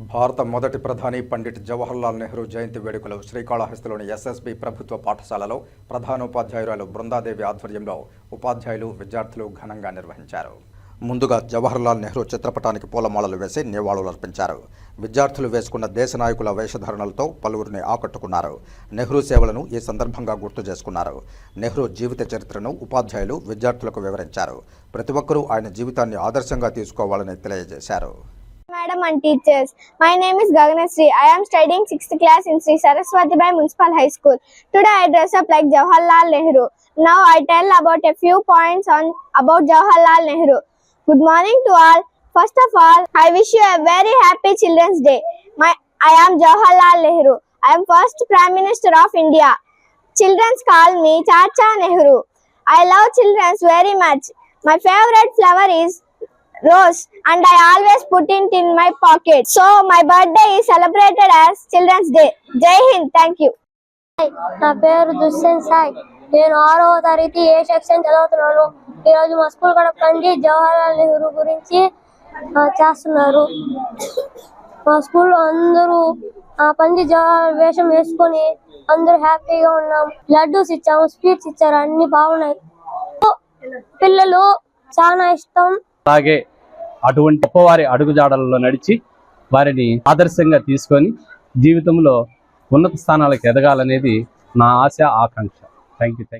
భారత మొదటి ప్రధాని పండిట్ జవహర్లాల్ నెహ్రూ జయంతి వేడుకలు శ్రీకాళహస్తిలోని ఎస్ఎస్బి ప్రభుత్వ పాఠశాలలో ప్రధానోపాధ్యాయురాలు బృందాదేవి ఆధ్వర్యంలో ఉపాధ్యాయులు విద్యార్థులు ఘనంగా నిర్వహించారు. ముందుగా జవహర్లాల్ నెహ్రూ చిత్రపటానికి పూలమాలలు వేసి నివాళులర్పించారు విద్యార్థులు వేసుకున్న దేశ నాయకుల వేషధారణలతో పలువురిని ఆకట్టుకున్నారు. నెహ్రూ సేవలను ఈ సందర్భంగా గుర్తు చేసుకున్నారు. నెహ్రూ జీవిత చరిత్రను ఉపాధ్యాయులు విద్యార్థులకు వివరించారు. ప్రతి ఒక్కరూ ఆయన జీవితాన్ని ఆదర్శంగా తీసుకోవాలని తెలియజేశారు. Madam and teachers, my name is Gaganasri. I am studying 6th class in Sri Saraswati Bai Municipal High School. Today I dress up like Jawaharlal Nehru. Now I tell about a few points on about Jawaharlal Nehru. Good morning to all. First of all, I wish you a very happy Children's Day. My I am Jawaharlal Nehru. I am first Prime Minister of India. Children call me Chacha Nehru. I love children very much. My favorite flower is rose and I always put it in my pocket. So my birthday is celebrated as Children's Day. Jai Hind. Thank you. నా పేరు Dussen Sai నేను ఆరవ తరగతి ఏ section చదువుతున్నాను ఈరోజు మా school గడప నుండి జవహర్లాల్ నెహ్రూ గురించి చేస్తున్నారు మా స్కూల్లో అందరూ ఆ పంది జవహర్లాల్ వేషం వేసుకొని అందరూ హ్యాపీగా ఉన్నాం లడ్డూస్ ఇచ్చాము స్వీట్స్ ఇచ్చారు అన్ని బాగున్నాయి పిల్లలు చాలా ఇష్టం అలాగే అటువంటి గొప్పవారి అడుగుజాడలలో నడిచి వారిని ఆదర్శంగా తీసుకొని జీవితంలో ఉన్నత స్థానాలకు ఎదగాలనేది నా ఆశ ఆకాంక్ష. Thank you